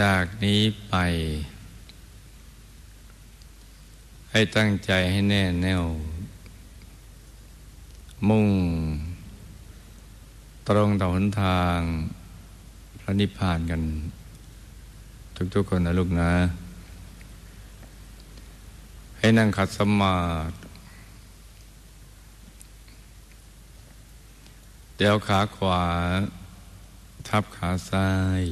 จากนี้ไป ให้ตั้งใจให้แน่แน่ว มุ่ง ตรงต่อหนทางพระนิพพานกัน ทุกๆคนนะลูกนะ ให้นั่งขัดสมาธิเดี๋ยวขาขวา ทับขาซ้าย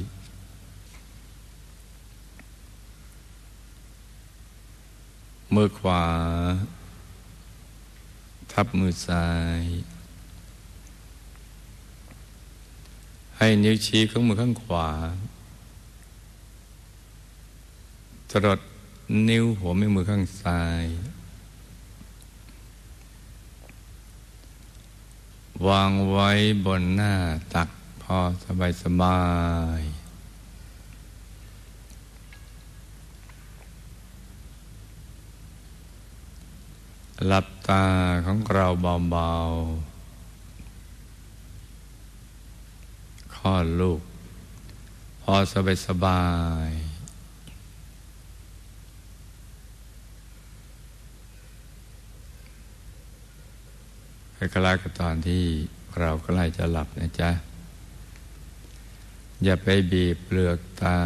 มือขวา ทับมือซ้าย ให้นิ้วชี้ของมือข้างขวาจรดนิ้วหัวแม่มือข้างซ้าย วางไว้บนหน้าตักพอสบายสบาย หลับตาของเราเบาๆคลอดลูก พอสบายสบาย คล้ายๆกับตอนที่เราใกล้จะหลับนะจ๊ะ อย่าไปบีบเปลือกตา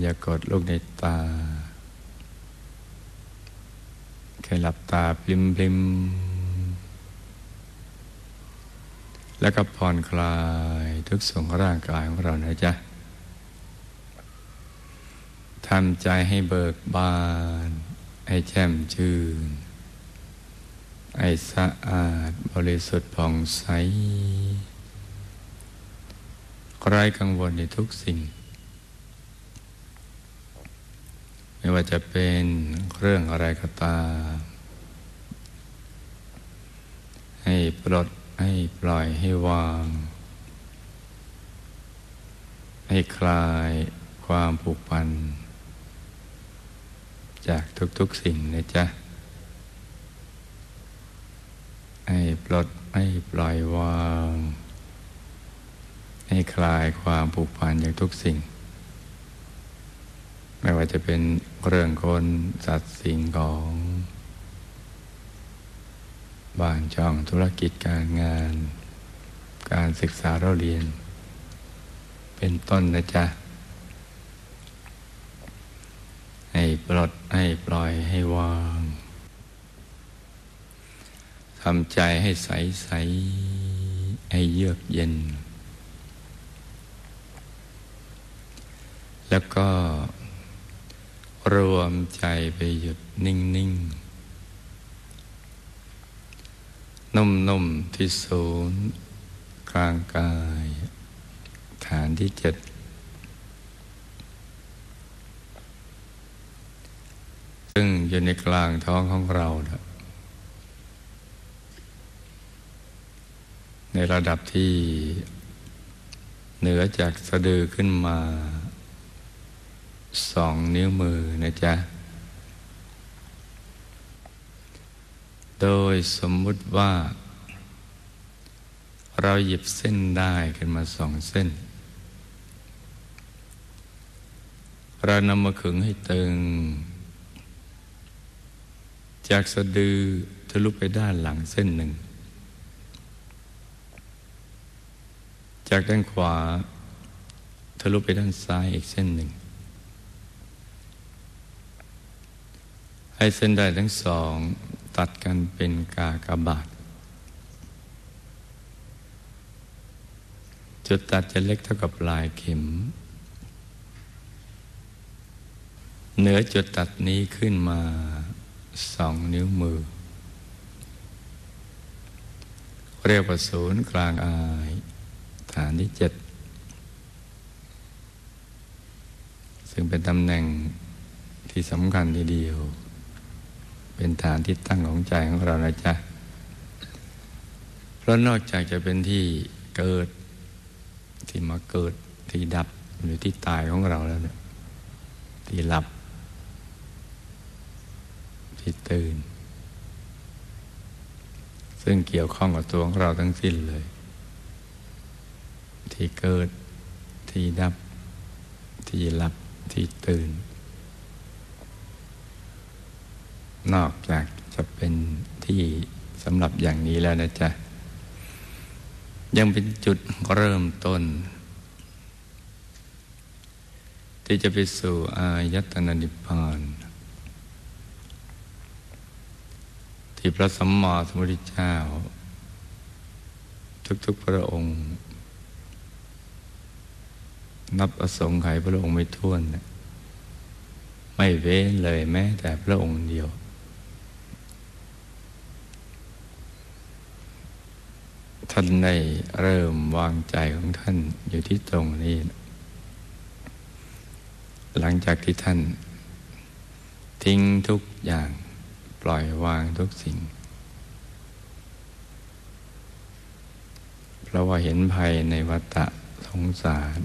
อย่ากดลูกในตา ค่หลับตาพลิมพลิมแล้วก็ผ่อนคลายทุกส่วนของร่างกายของเรานะจ๊ะทำใจให้เบิกบาน ให้แช่มชื่นไอสะอาดบริสุทธิ์ผ่องใสไร้กังวลในทุกสิ่ง ไม่ว่าจะเป็นเรื่องอะไรก็ตาม ให้ปลดให้ปล่อยให้วาง ให้คลายความผูกพัน จากทุกๆสิ่งนะจ๊ะ ให้ปลดให้ปล่อยวาง ให้คลายความผูกพันอย่างทุกสิ่ง ไม่ว่าจะเป็นเรื่องคนสัตว์สิ่งของ บานช่องธุรกิจการงาน การศึกษาเราเรียน เป็นต้นนะจ๊ะ ให้ปลดให้ปล่อยให้วางทำใจให้ใสใสให้เยือกเย็น แล้วก็รวมใจไปหยุดนิ่งนิ่ง นุ่มนมที่ศูนย์กลางกาย ฐานที่เจ็ดซึ่งอยู่ในกลางท้องของเรา ในระดับที่เหนือจากสะดือขึ้นมาสองนิ้วมือนะจ๊ะ โดยสมมุติว่า เราหยิบเส้นได้ขึ้นมาสองเส้น เรานำมาขึงให้ตึง จากสะดือทะลุไปด้านหลังเส้นหนึ่ง จากด้านขวาทะลุไปด้านซ้ายอีกเส้นหนึ่ง ให้เส้นได้ทั้งสอง ตัดกันเป็นกากบาท จุดตัดจะเล็กเท่ากับลายเข็ม เหนือจุดตัดนี้ขึ้นมาสองนิ้วมือ เรียกว่าศูนย์กลางอาย ฐานที่เจ็ดซึ่งเป็นตำแหน่งที่สำคัญทีเดียว เป็นฐานที่ตั้งของใจของเรานะจ๊ะ เพราะนอกจากจะเป็นที่เกิดที่มาเกิดที่ดับหรือที่ตายของเราแล้วเนี่ยที่หลับ ที่ตื่น ซึ่งเกี่ยวข้องกับตัวของเราทั้งสิ้นเลย ที่เกิดที่ดับ ที่หลับที่ตื่น นอกจากจะเป็นที่สำหรับอย่างนี้แล้วนะจ๊ะ ยังเป็นจุดเริ่มต้น ที่จะไปสู่อายตนะนิพพานที่พระสัมมาสัมพุทธเจ้า ทุกๆพระองค์ นับอสงไขยพระองค์ไม่ท้วน ไม่เว้นเลยแม้แต่พระองค์เดียวานได้เริ่มวางใจของท่านอยู่ที่ตรงนี้ หลังจากที่ท่าน ทิ้งทุกอย่างปล่อยวางทุกสิ่ง เพราะว่าเห็นภัยในวัฏสงสาร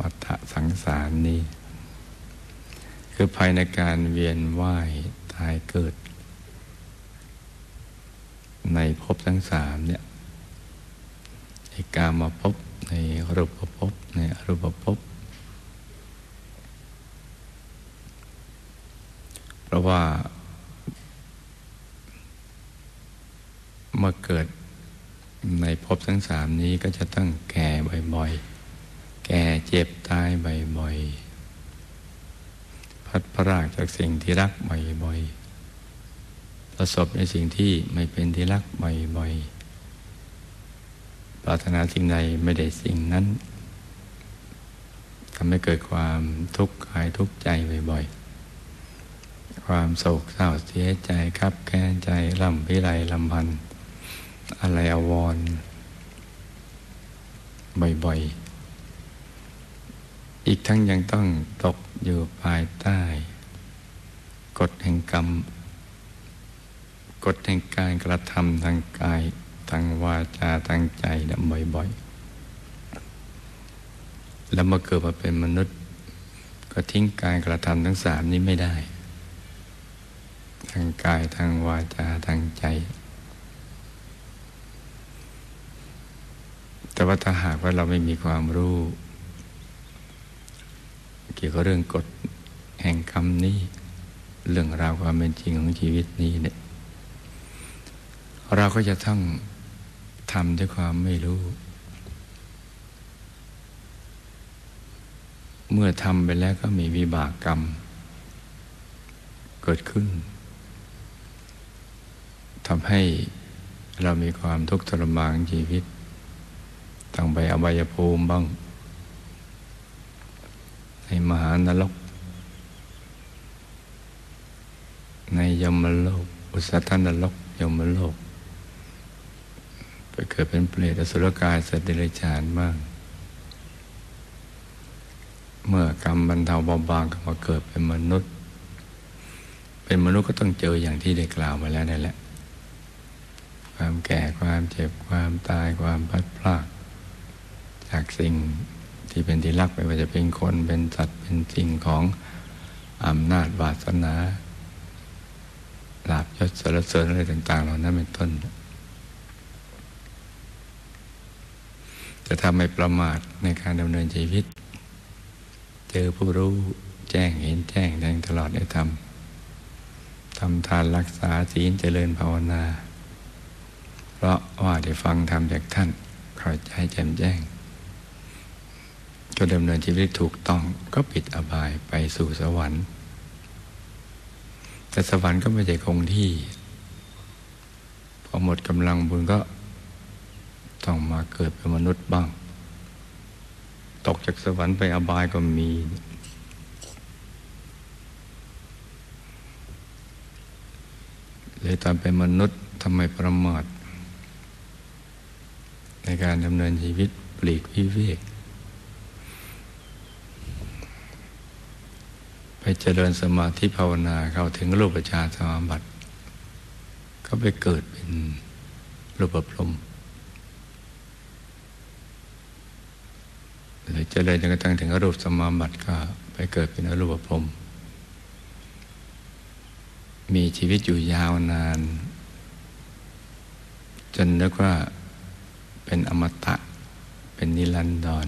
วัฏสังสารนี้ คือภัยในการเวียนว่ายตายเกิด ในภพทั้งสามเนี่ย กามาพบในรูปภพในอรูปภพเพราะว่าเมื่อเกิดในภพทั้งสามนี้ก็จะต้องแก่บ่อยๆ แก่เจ็บตายบ่อยๆ พัดพรากจากสิ่งที่รักบ่อยๆ ประสบในสิ่งที่ไม่เป็นที่รักบ่อยๆ ปรารถนาสิ่งใดไม่ได้สิ่งนั้นทำให้เกิดความทุกข์กายทุกข์ใจบ่อยๆ ความโศกเศร้าเสียใจครับแค้นใจลำพิไรลำพัน อะไรอววรบ่อยๆ อีกทั้งยังต้องตกอยู่ภายใต้ กฎแห่งกรรม กฎแห่งการกระทำทางกาย ทางวาจาทางใจนะบ่อยๆ แล้วมาเกิดมาเป็นมนุษย์ ก็ทิ้งการกระทำทั้งสามนี้ไม่ได้ ทางกายทางวาจาทางใจ แต่ว่าถ้าหากว่าเราไม่มีความรู้ เกี่ยวกับเรื่องกฎแห่งกรรมนี้ เรื่องราวความเป็นจริงของชีวิตนี้เนี่ยเราก็จะต้อง ทำด้วยความไม่รู้ เมื่อทำไปแล้วก็มีวิบากกรรม เกิดขึ้นทำให้เรามีความทุกข์ทรมานชีวิตต้องไปอบายภูมิบ้าง ในมหานรก ในยมโลก อุสธนรกยมโลก เกิดเป็นเปรตอสุรกายสัตว์เดรัจฉานบ้างเมื่อกรรมบรรเทาเบาบางก็มาเกิดเป็นมนุษย์ เป็นมนุษย์ก็ต้องเจออย่างที่ได้กล่าวมาแล้วนั่นแหละ ความแก่ความเจ็บความตายความพัดพลากจากสิ่งที่เป็นที่รักไม่ว่าจะเป็นคนเป็นสัตว์เป็นสิ่งของอำนาจวาสนาลาบยศสรรเสริญอะไรต่าง ๆ เหล่านั้นเป็นต้น จะทำให้ประมาทในการดำเนินชีวิต เจอผู้รู้แจ้งเห็นแจ้งแดงตลอดได้ทำทำทานรักษาศีลเจริญภาวนา เพราะว่าได้ฟังธรรมจากท่านเข้าใจแจ่มแจ้งก็ดำเนินชีวิตถูกต้องก็ปิดอบายไปสู่สวรรค์ แต่สวรรค์ก็ไม่ใช่คงที่ พอหมดกำลังบุญก็ ต้องมาเกิดเป็นมนุษย์บ้าง ตกจากสวรรค์ไปอบายก็มี เลยตอนเป็นมนุษย์ทำไมประมาทในการดำเนินชีวิตปลีกวิเวก ไปเจริญสมาธิภาวนาเข้าถึงรูปฌานสมาบัติ ก็ไปเกิดเป็นรูปพรมห รือเจริญจนกระทั่งถึงอรูปสมาบัติก็ไปเกิดเป็นอรูปพรมมีชีวิตอยู่ยาวนาน จนนึกว่าเป็นอมตะเป็นนิรันดร